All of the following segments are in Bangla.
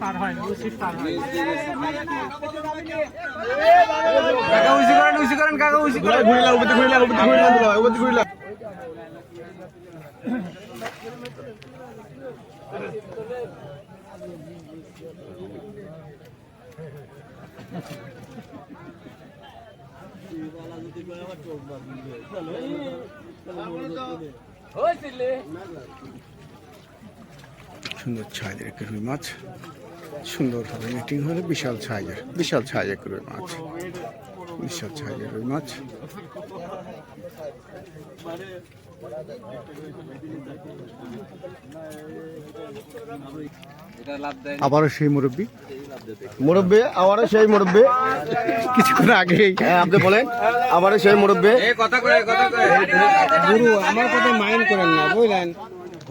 পার হয় ওই পার হয়। কাকা উইসি করেন কাকা উপরে উপরে উপরে সুন্দর সাইজের একটা রুই মাছ। সুন্দরভাবে মিটিং হলে বিশাল সাইজের বিশাল সাইজের রুই মাছ। বিশাল সাইজের রুই মাছ। আবারও সেই মুরব্বী। মুরব্বী আমারও সেই মুরব্বী। কিছুক্ষণ আগেই হ্যাঁ আপনি বলেন। আমারও সেই মুরব্বী। গুরু আমার কথা মাইন্ড করেন না বুঝলেন?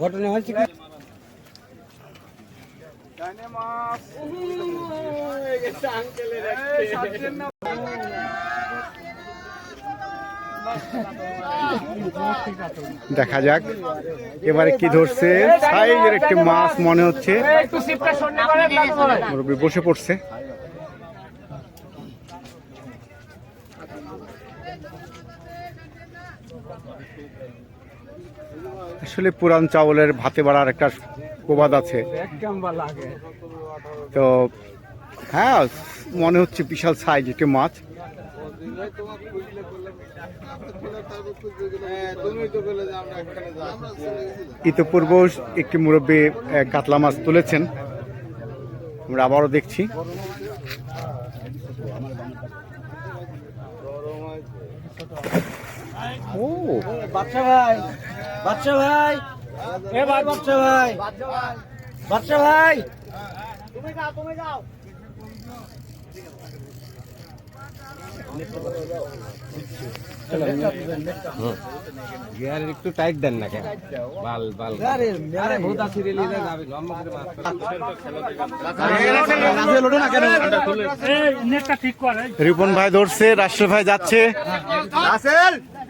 ঘটনা হচ্ছে কি? দেখা যাক, এবারে কি ধরছে। সাইজের একটি মাছ মনে হচ্ছে। বসে পড়ছে। আসলে পুরান চাউলের ভাতে বাড়ার একটা প্রবাদ আছে। তো হ্যাঁ মনে হচ্ছে বিশাল সাইজ একটি মাছ। ইতিপূর্ব একটি মুরব্বী কাতলা মাছ তুলেছেন। আমরা আবারও দেখছি। ও, বাচ্চা ভাই বাচ্চা ভাই। এ ভাই। বাচ্চা ভাই। বাচ্চা ভাই গিয়ার একটু টাইট দেন না কেন? বাল বাল। ভূত আছে রে যাবে লম্বা করে মাছ নেটটা ঠিক করে। রিপন ভাই ধরছে রাষ্ট্র ভাই যাচ্ছে। রাসেল!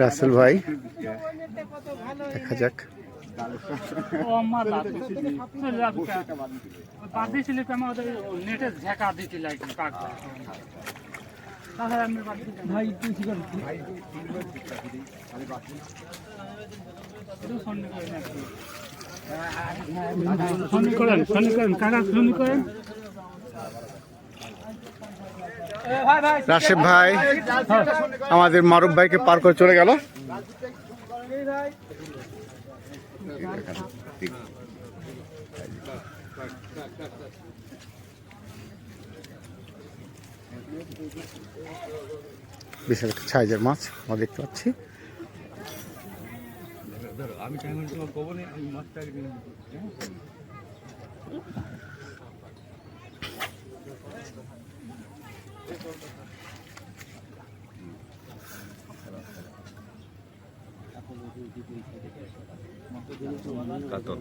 রাসেল ভাই দেখা যাক। একদম কাকটা তাহলে আমি ভাই তুই কি করবি শনি করেন শনি করেন কাকা শনি রাশেব ভাই, আমাদের মারুফ ভাইকে পার করে চলে গেল। বিশাল একটা সাইজের মাছ, আমরা দেখতে পাচ্ছি। কাতল।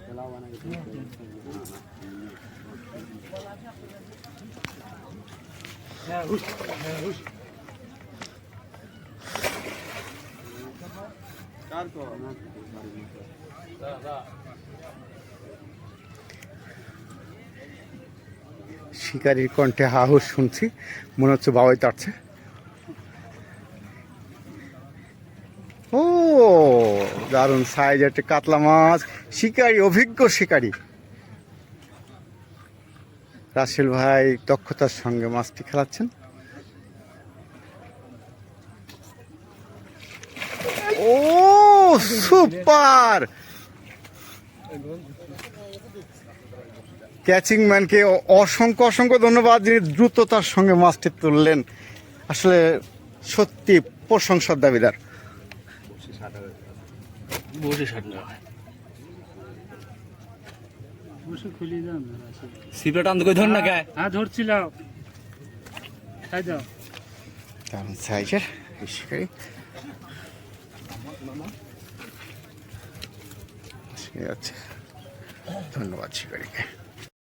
কার তো না না। শিকারির কণ্ঠে হাহুস শুনছি। মনে হচ্ছে বাবাই তাড়ছে। ও, দারুণ সাইজ একটা কাতলা মাছ। শিকারি, অভিজ্ঞ শিকারি। রাসেল ভাই দক্ষতার সঙ্গে মাছটি খেলাচ্ছেন। ও সুপার ক্যাচিং ম্যানকে অসংখ্য অসংখ্য ধন্যবাদ যিনি দ্রুততার সঙ্গে মাছটি তুললেন। আসলে সত্যি প্রশংসার দাবিদার। হ্যাঁ সাইজের আছে ধন্যবাদ শিকারিকে।